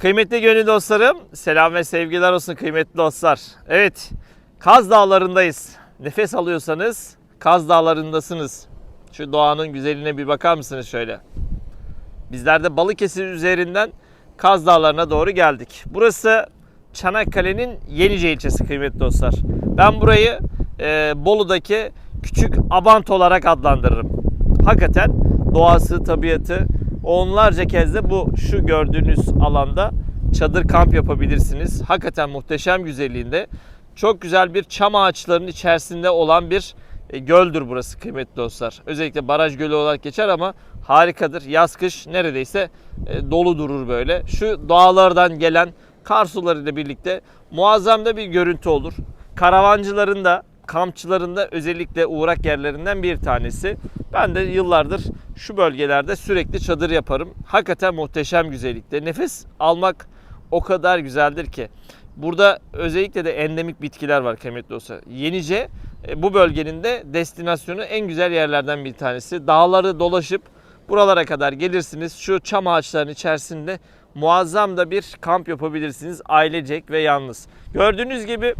Kıymetli gönül dostlarım, selam ve sevgiler olsun kıymetli dostlar. Evet, Kaz Dağları'ndayız. Nefes alıyorsanız Kaz Dağları'ndasınız. Şu doğanın güzelliğine bir bakar mısınız şöyle? Bizler de Balıkesir üzerinden Kaz Dağları'na doğru geldik. Burası Çanakkale'nin Yenice ilçesi kıymetli dostlar. Ben burayı e, Bolu'daki küçük Abant olarak adlandırırım. Hakikaten doğası, tabiatı onlarca kez de bu şu gördüğünüz alanda çadır kamp yapabilirsiniz. Hakikaten muhteşem güzelliğinde. Çok güzel bir çam ağaçlarının içerisinde olan bir e, göldür burası kıymetli dostlar. Özellikle baraj gölü olarak geçer ama harikadır. Yaz kış neredeyse e, dolu durur böyle. Şu dağlardan gelen kar sularıyla birlikte muazzam da bir görüntü olur. Karavancıların da kampçıların da özellikle uğrak yerlerinden bir tanesi. Ben de yıllardır şu bölgelerde sürekli çadır yaparım. Hakikaten muhteşem güzellikte. Nefes almak o kadar güzeldir ki. Burada özellikle de endemik bitkiler var kıymetli dostlar. Yenice e, bu bölgenin de destinasyonu en güzel yerlerden bir tanesi. Dağları dolaşıp buralara kadar gelirsiniz. Şu çam ağaçlarının içerisinde muazzam da bir kamp yapabilirsiniz ailecek ve yalnız. Gördüğünüz gibi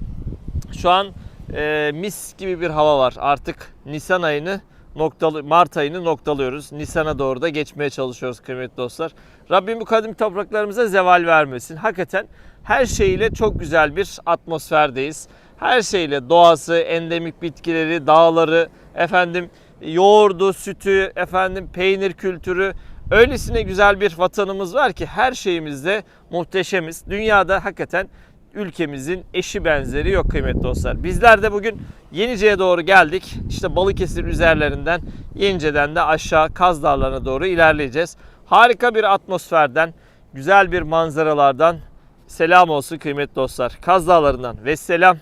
şu an e, mis gibi bir hava var. Artık Nisan ayını noktalı Mart ayını noktalıyoruz. Nisan'a doğru da geçmeye çalışıyoruz kıymetli dostlar. Rabbim bu kadim topraklarımıza zeval vermesin. Hakikaten her şeyiyle çok güzel bir atmosferdeyiz. Her şeyle doğası, endemik bitkileri, dağları, efendim yoğurdu, sütü, efendim peynir kültürü öylesine güzel bir vatanımız var ki her şeyimizde muhteşemiz. Dünyada hakikaten ülkemizin eşi benzeri yok kıymetli dostlar. Bizler de bugün Yenice'ye doğru geldik. İşte Balıkesir üzerlerinden Yenice'den de aşağı Kaz Dağları'na doğru ilerleyeceğiz. Harika bir atmosferden, güzel bir manzaralardan selam olsun kıymetli dostlar. Kaz Dağları'ndan ve selam.